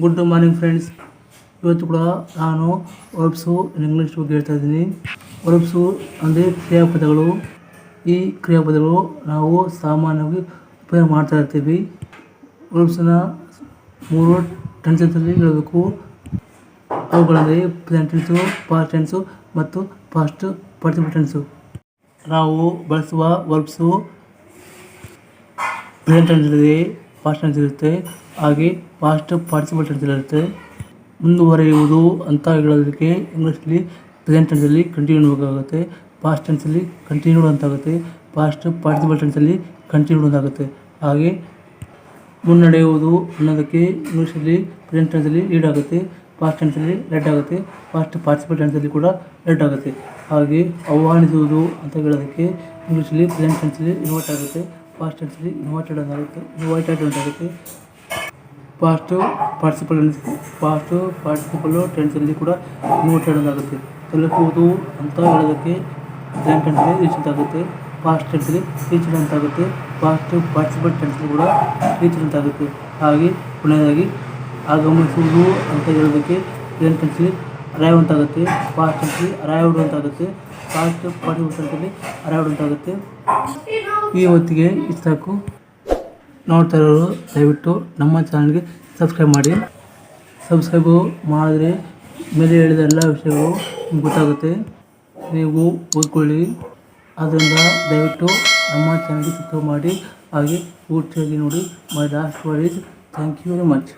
Good morning friends ಇವತ್ತು ಕೂಡ ನಾನು ವರ್ಬ್ಸು ಇಂಗ್ಲೀಷ್ ಬಗ್ಗೆ ಹೇಳ್ತಾ ಇದ್ದೀನಿ. ವರ್ಬ್ಸು ಅಂದರೆ ಕ್ರಿಯಾಪದಗಳು. ಈ ಕ್ರಿಯಾಪದಗಳು ನಾವು ಸಾಮಾನ್ಯವಾಗಿ ಉಪಯೋಗ ಮಾಡ್ತಾ ಇರ್ತೀವಿ. ವರ್ಬ್ಸನ್ನ ಮೂರು ಟೆನ್ಸಲ್ಲಿ ಹೇಳಬೇಕು. ಅವುಗಳಲ್ಲಿ ಪ್ರೆಸೆಂಟ್ ಟೆನ್ಸು ಪಾಸ್ಟ್ ಟೆನ್ಸು ಮತ್ತು ಪಾಸ್ಟ್ ಪಾರ್ಟಿಸಿಪಲ್ ಟೆನ್ಸು ನಾವು ಬಳಸುವ ವರ್ಬ್ಸು ಪ್ರೆಸೆಂಟ್ ಟೆನ್ಸ್ ಟೆನ್ಸ್ ಇರುತ್ತೆ ಹಾಗೆ ಪಾಸ್ಟ್ ಪಾರ್ಟಿಸಿಪಲ್ ಟೆನ್ಸ್ ಇರುತ್ತೆ. ಮುಂದುವರಿಯುವುದು ಅಂತ ಹೇಳೋದಕ್ಕೆ ಇಂಗ್ಲೀಷಲ್ಲಿ ಪ್ರೆಸೆಂಟ್ ಟೆನ್ಸಲ್ಲಿ ಕಂಟಿನ್ಯೂ ಬೇಕಾಗುತ್ತೆ ಪಾಸ್ಟ್ ಟೆನ್ಸಲ್ಲಿ ಕಂಟಿನ್ಯೂಡ್ ಅಂತಾಗುತ್ತೆ ಪಾಸ್ಟ್ ಪಾರ್ಟಿಸಿಪಲ್ ಟೆನ್ಸಲ್ಲಿ ಕಂಟಿನ್ಯೂ ಅಂತಾಗುತ್ತೆ ಹಾಗೆ ಮುನ್ನಡೆಯುವುದು ಅನ್ನೋದಕ್ಕೆ ಇಂಗ್ಲೀಷಲ್ಲಿ ಪ್ರೆಸೆಂಟ್ ಟೆನ್ಸಲ್ಲಿ ಲೀಡ್ ಆಗುತ್ತೆ. ಪಾಸ್ಟ್ ಟೆನ್ಸಲ್ಲಿ ರೆಡ್ ಆಗುತ್ತೆ. ಪಾಸ್ಟ್ ಪಾರ್ಟಿಸಿಪಲ್ ಟೆನ್ಸಲ್ಲಿ ಕೂಡ ರೆಡ್ ಆಗುತ್ತೆ. ಹಾಗೆ ಆಹ್ವಾನಿಸುವುದು ಅಂತ ಹೇಳೋದಕ್ಕೆ ಇಂಗ್ಲೀಷಲ್ಲಿ ಪ್ರೆಸೆಂಟ್ ಟೆನ್ಸಲ್ಲಿ ಇನ್ವರ್ಟ್ ಆಗುತ್ತೆ. ಪಾಸ್ಟ್ ಟೆನ್ಸಲ್ಲಿ ಇನ್ವರ್ಟೆಡ್ ಅಂತಾಗುತ್ತೆ inverted ಅಂತಾಗುತ್ತೆ past participle tense past participle ಟೆನ್ಸಲ್ಲಿ ಕೂಡ ಇನ್ವರ್ಟೆಡ್ ಅಂತಾಗುತ್ತೆ ತಲುಪುವುದು ಅಂತ ಹೇಳೋದಕ್ಕೆ ಬ್ಯಾಂಕ್ ಟೆನ್ಸಲ್ಲಿ ರೀಚ್ ಆಗುತ್ತೆ ಪಾಸ್ಟ್ ಟೆನ್ಸಲ್ಲಿ ರೀಚ್ಡ್ ಅಂತಾಗುತ್ತೆ ಪಾಸ್ಟ್ ಪಾರ್ಟಿಸಿಪಲ್ ಟೆನ್ಸಲ್ಲಿ ಕೂಡ ರೀಚ್ಡ್ ಅಂತಾಗುತ್ತೆ ಹಾಗೆ ಕೊನೆಯದಾಗಿ ಆಗಮಿಸುವುದು ಅಂತ ಹೇಳೋದಕ್ಕೆ ಬ್ಯಾಂಕ್ ಟೆನ್ಸಲ್ಲಿ ಅರೈವ್ ಅಂತಾಗುತ್ತೆ ಪಾಸ್ಟ್ ಟೆನ್ಸಲ್ಲಿ ಅರೈವ್ಡ್ ಅಂತಾಗುತ್ತೆ ಟೆನ್ಸಲ್ಲಿ ಅರೈವ್ಡ್ ಅಂತಾಗುತ್ತೆ ಈ ಹೊತ್ತಿಗೆ ಇಷ್ಟಾಕು ನೋಡ್ತಾ ಇರೋರು ದಯವಿಟ್ಟು ನಮ್ಮ ಚಾನಲ್ಗೆ ಸಬ್ಸ್ಕ್ರೈಬ್ ಮಾಡಿ. ಸಬ್ಸ್ಕ್ರೈಬು ಮಾಡಿದ್ರೆ ಮೇಲೆ ಹೇಳಿದ ಎಲ್ಲ ವಿಷಯಗಳು ಗೊತ್ತಾಗುತ್ತೆ. ನೀವು ಓದ್ಕೊಳ್ಳಿ. ಆದ್ದರಿಂದ ದಯವಿಟ್ಟು ನಮ್ಮ ಚಾನಲ್ಗೆ ಸಬ್ಸ್ಕ್ರೈಬ್ ಮಾಡಿ. ಹಾಗೆ ಪೂರ್ತಿಯಾಗಿ ನೋಡಿ. My last word is thank you very much.